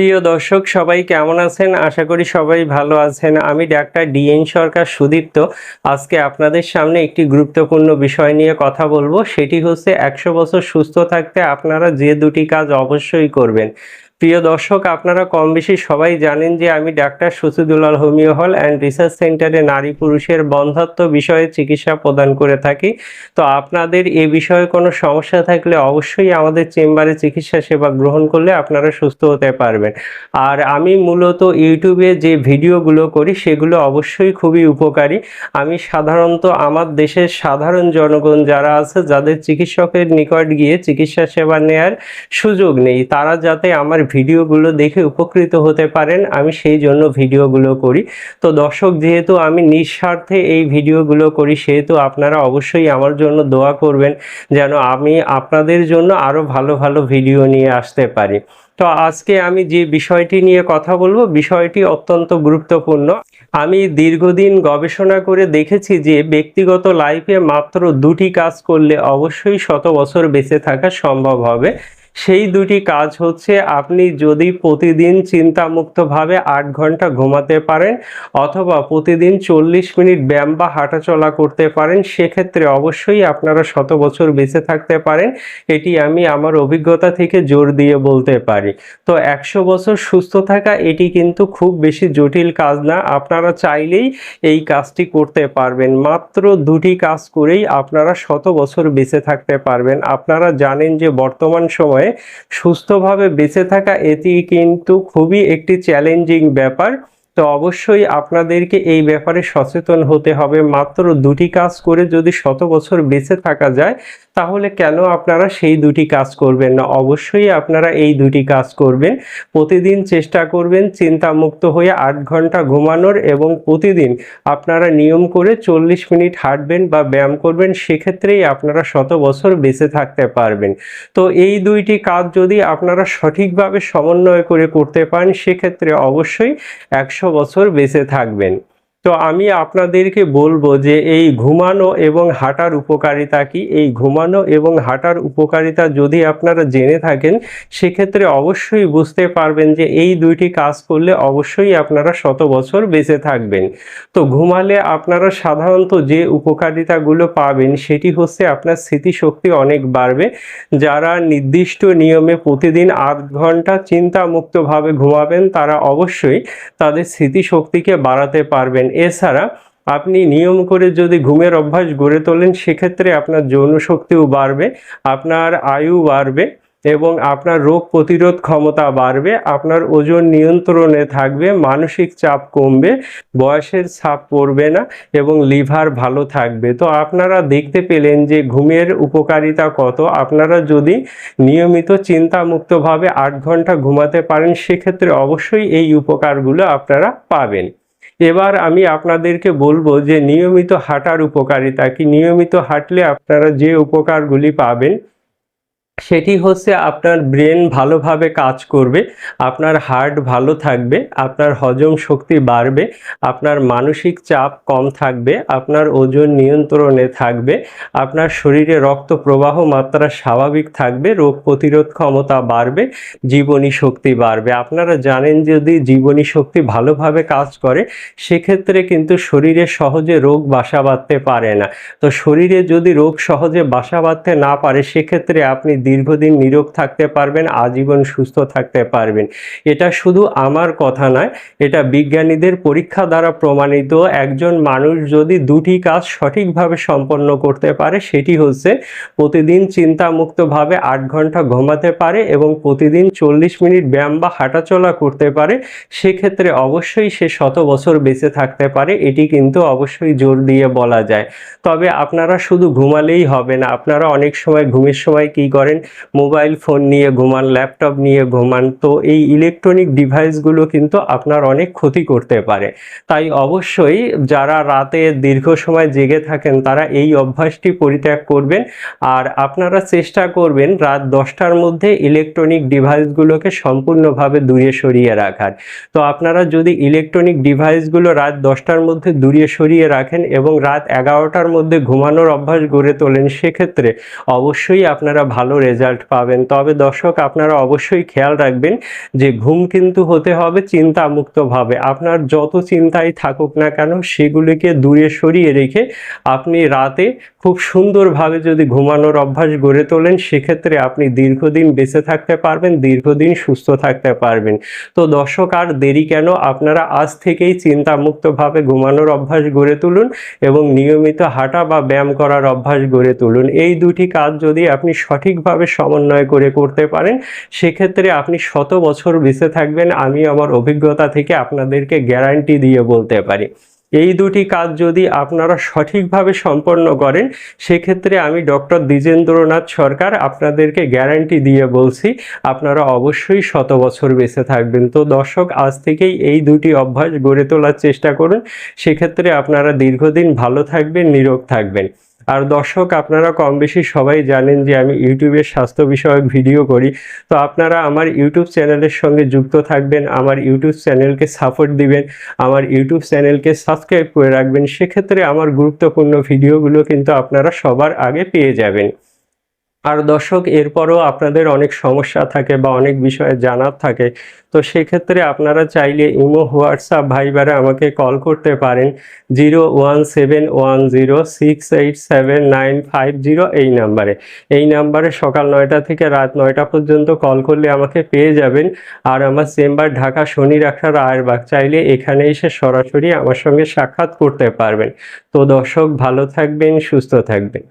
প্রিয় দর্শক, সবাই কেমন আছেন? আশা করি সবাই ভালো আছেন। আমি ডাক্তার ডিএন সরকার সুদীপ্ত। আজকে আপনাদের সামনে একটি গুরুত্বপূর্ণ বিষয় নিয়ে কথা বলব। সেটি হচ্ছে, একশো বছর সুস্থ থাকতে আপনারা যে দুটি কাজ অবশ্যই করবেন। প্রিয় দর্শক, আপনারা কম বেশি সবাই জানেন যে আমি ডাক্তার সুসিদুল্লাল হোমিও হল অ্যান্ড রিসার্চ সেন্টারে নারী পুরুষের বন্ধাত্ম বিষয়ে চিকিৎসা প্রদান করে থাকি। তো আপনাদের এ বিষয়ে কোনো সমস্যা থাকলে অবশ্যই আমাদের চেম্বারে চিকিৎসা সেবা গ্রহণ করলে আপনারা সুস্থ হতে পারবেন। আর আমি মূলত ইউটিউবে যে ভিডিওগুলো করি, সেগুলো অবশ্যই খুবই উপকারী। আমি সাধারণত আমার দেশের সাধারণ জনগণ যারা আছে, যাদের চিকিৎসকের নিকট গিয়ে চিকিৎসা সেবা নেয়ার সুযোগ নেই, তারা যাতে আমার ভিডিওগুলো দেখে উপকৃত হতে পারেন, আমি সেই জন্য ভিডিওগুলো করি। তো দর্শক, যেহেতু আমি নিঃস্বার্থে এই ভিডিওগুলো করি, সেহেতু আপনারা অবশ্যই আমার জন্য দোয়া করবেন যেন আমি আপনাদের জন্য আরও ভালো ভালো ভিডিও নিয়ে আসতে পারি। তো আজকে আমি যে বিষয়টি নিয়ে কথা বলব, বিষয়টি অত্যন্ত গুরুত্বপূর্ণ। আমি দীর্ঘদিন গবেষণা করে দেখেছি যে ব্যক্তিগত লাইফে মাত্র দুটি কাজ করলে অবশ্যই শত বছর বেঁচে থাকা সম্ভব হবে। সেই দুটি কাজ হচ্ছে আপনি যদি প্রতিদিন চিন্তামুক্তভাবে আট ঘণ্টা ঘুমাতে পারেন অথবা প্রতিদিন চল্লিশ মিনিট ব্যায়াম বা হাঁটাচলা করতে পারেন, সেক্ষেত্রে অবশ্যই আপনারা শত বছর বেঁচে থাকতে পারেন। এটি আমি আমার অভিজ্ঞতা থেকে জোর দিয়ে বলতে পারি। তো একশো বছর সুস্থ থাকা এটি কিন্তু খুব বেশি জটিল কাজ না, আপনারা চাইলেই এই কাজটি করতে পারবেন। মাত্র দুটি কাজ করেই আপনারা শত বছর বেঁচে থাকতে পারবেন। আপনারা জানেন যে বর্তমান সময়ে সুস্থভাবে বেঁচে থাকা এটি কিন্তু খুবই একটি চ্যালেঞ্জিং ব্যাপার। তো অবশ্যই আপনাদেরকে এই ব্যাপারে সচেতন হতে হবে। মাত্র দুটি কাজ করে যদি শত বছর বেঁচে থাকা যায়, তাহলে কেন আপনারা সেই দুটি কাজ করবেন না? অবশ্যই আপনারা এই দুটি কাজ করবেন। প্রতিদিন চেষ্টা করবেন চিন্তামুক্ত হয়ে আট ঘণ্টা ঘুমানোর এবং প্রতিদিন আপনারা নিয়ম করে চল্লিশ মিনিট হাঁটবেন বা ব্যায়াম করবেন, সেক্ষেত্রেই আপনারা শত বছর বেঁচে থাকতে পারবেন। তো এই দুইটি কাজ যদি আপনারা সঠিকভাবে সমন্বয় করে করতে পারেন, সেক্ষেত্রে অবশ্যই একশো বছর বেঁচে থাকবেন। তো আমি আপনাদেরকে বলব যে এই ঘুমানো এবং হাঁটার উপকারিতা কি? এই ঘুমানো এবং হাঁটার উপকারিতা যদি আপনারা জেনে থাকেন, সেক্ষেত্রে অবশ্যই বুঝতে পারবেন যে এই দুইটি কাজ করলে অবশ্যই আপনারা শত বছর বেঁচে থাকবেন। তো ঘুমালে আপনারা সাধারণত যে উপকারিতাগুলো পাবেন, সেটি হচ্ছে আপনার স্মৃতিশক্তি অনেক বাড়বে। যারা নির্দিষ্ট নিয়মে প্রতিদিন আধ ঘণ্টা চিন্তামুক্তভাবে ঘুমাবেন, তারা অবশ্যই তাদের স্মৃতিশক্তিকে বাড়াতে পারবেন। এছাড়া আপনি নিয়ম করে যদি ঘুমের অভ্যাস গড়ে তোলেন, সেক্ষেত্রে আপনার যৌন শক্তিও বাড়বে, আপনার আয়ু বাড়বে এবং আপনার রোগ প্রতিরোধ ক্ষমতা বাড়বে, আপনার ওজন নিয়ন্ত্রণে থাকবে, মানসিক চাপ কমবে, বয়সের ছাপ পড়বে না এবং লিভার ভালো থাকবে। তো আপনারা দেখতে পেলেন যে ঘুমের উপকারিতা কত। আপনারা যদি নিয়মিত চিন্তামুক্তভাবে আট ঘণ্টা ঘুমাতে পারেন, সেক্ষেত্রে অবশ্যই এই উপকারগুলো আপনারা পাবেন। এবার আমি আপনাদেরকে বলব যে নিয়মিত হাঁটার উপকারিতা কি? নিয়মিত হাঁটলে আপনারা যে উপকারগুলি পাবেন সেটি হচ্ছে আপনার ব্রেন ভালোভাবে কাজ করবে, আপনার হার্ট ভালো থাকবে, আপনার হজম শক্তি বাড়বে, আপনার মানসিক চাপ কম থাকবে, আপনার ওজন নিয়ন্ত্রণে থাকবে, আপনার শরীরে রক্ত প্রবাহ মাত্রা স্বাভাবিক থাকবে, রোগ প্রতিরোধ ক্ষমতা বাড়বে, জীবনী শক্তি বাড়বে। আপনারা জানেন যদি জীবনী শক্তি ভালোভাবে কাজ করে, সেক্ষেত্রে কিন্তু শরীরে সহজে রোগ বাসা বাঁধতে পারে না। তো শরীরে যদি রোগ সহজে বাসা বাঁধতে না পারে, সেক্ষেত্রে আপনি দীর্ঘদিন নিরোগ থাকতে পারবেন, আজীবন সুস্থ থাকতে পারবেন। এটা শুধু আমার কথা নয়, এটা বিজ্ঞানীদের পরীক্ষা দ্বারা প্রমাণিত। একজন মানুষ যদি দুটি কাজ সঠিকভাবে সম্পন্ন করতে পারে, সেটি হচ্ছে প্রতিদিন চিন্তামুক্তভাবে আট ঘণ্টা ঘুমাতে পারে এবং প্রতিদিন চল্লিশ মিনিট ব্যায়াম বা হাঁটাচলা করতে পারে। সেক্ষেত্রে অবশ্যই সে শত বছর বেঁচে থাকতে পারে, এটি কিন্তু অবশ্যই জোর দিয়ে বলা যায়। তবে আপনারা শুধু ঘুমালেই হবে না, আপনারা অনেক সময় ঘুমের সময় কি করেন? মোবাইল ফোন নিয়ে ঘুমান, ল্যাপটপ নিয়ে ঘুমান, তো এই ইলেকট্রনিক ডিভাইসগুলো কিন্তু আপনার অনেক ক্ষতি করতে পারে। তাই অবশ্যই যারা রাতে দীর্ঘ সময় জেগে থাকেন, তারা এই অভ্যাসটি পরিত্যাগ করবেন। আর আপনারা চেষ্টা করবেন রাত দশটার মধ্যে ইলেকট্রনিক ডিভাইসগুলোকে সম্পূর্ণভাবে দূরে সরিয়ে রাখার। তো আপনারা যদি ইলেকট্রনিক ডিভাইসগুলো রাত দশটার মধ্যে দূরে সরিয়ে রাখেন এবং রাত এগারোটার মধ্যে ঘুমানোর অভ্যাস গড়ে তোলেন, সেক্ষেত্রে অবশ্যই আপনারা ভালো রেজাল্ট পাবেন। তবে দর্শক, আপনারা অবশ্যই খেয়াল রাখবেন যে ঘুম কিন্তু হতে হবে চিন্তামুক্তভাবে। আপনার যত চিন্তাই থাকুক না কেন, সেগুলিকে দূরে সরিয়ে রেখে আপনি রাতে খুব সুন্দরভাবে যদি ঘুমানোর অভ্যাস গড়ে তোলেন, সেক্ষেত্রে আপনি দীর্ঘদিন বেঁচে থাকতে পারবেন, দীর্ঘদিন সুস্থ থাকতে পারবেন। তো দর্শক, আর দেরি কেন? আপনারা আজ থেকেই চিন্তামুক্তভাবে ঘুমানোর অভ্যাস গড়ে তুলুন এবং নিয়মিত হাঁটা বা ব্যায়াম করার অভ্যাস গড়ে তুলুন। এই দুটি কাজ যদি আপনি সঠিকভাবে সমন্বয় করে করতে পারেন। সেক্ষেত্রে আপনি শত বছর বেঁচে থাকবেন, আমি আমার অভিজ্ঞতা থেকে আপনাদেরকে গ্যারান্টি দিয়ে বলতে পারি। এই দুটি কাজ যদি আপনারা সঠিকভাবে সম্পন্ন করেন, সেক্ষেত্রে আমি ডক্টর দ্বিজেন্দ্রনাথ সরকার আপনাদেরকে গ্যারান্টি দিয়ে বলছি, আপনারা অবশ্যই শত বছর বেঁচে থাকবেন। তো দর্শক, আজ থেকেই এই দুটি অভ্যাস গড়ে তোলার চেষ্টা করুন। সেক্ষেত্রে আপনারা দীর্ঘদিন ভালো থাকবেন, নিরোগ থাকবেন। আর দর্শক, আপনারা কম বেশি সবাই জানেন যে আমি ইউটিউবে স্বাস্থ্য বিষয়ক ভিডিও করি। তো আপনারা আমার ইউটিউব চ্যানেলের সঙ্গে যুক্ত থাকবেন, আমার ইউটিউব চ্যানেলকে সাপোর্ট দিবেন, আমার ইউটিউব চ্যানেলকে সাবস্ক্রাইব করে রাখবেন। সেক্ষেত্রে আমার গুরুত্বপূর্ণ ভিডিওগুলো কিন্তু আপনারা সবার আগে পেয়ে যাবেন। আর দর্শক, এরপরও আপনাদের অনেক সমস্যা থাকে বা অনেক বিষয়ে জানার থাকে। তো সেক্ষেত্রে আপনারা চাইলে ইমো, হোয়াটসঅ্যাপ, ভাইবারে আমাকে কল করতে পারেন। Zero one seven one zero six eight seven nine five zero এই নাম্বারে। এই নাম্বারে সকাল নয়টা থেকে রাত নয়টা পর্যন্ত কল করলে আমাকে পেয়ে যাবেন। আর আমার চেম্বার ঢাকা শনি রাখার রায়েরবাগ চাইলে এখানে এসে সরাসরি আমার সঙ্গে সাক্ষাৎ করতে পারবেন। তো দর্শক, ভালো থাকবেন, সুস্থ থাকবেন।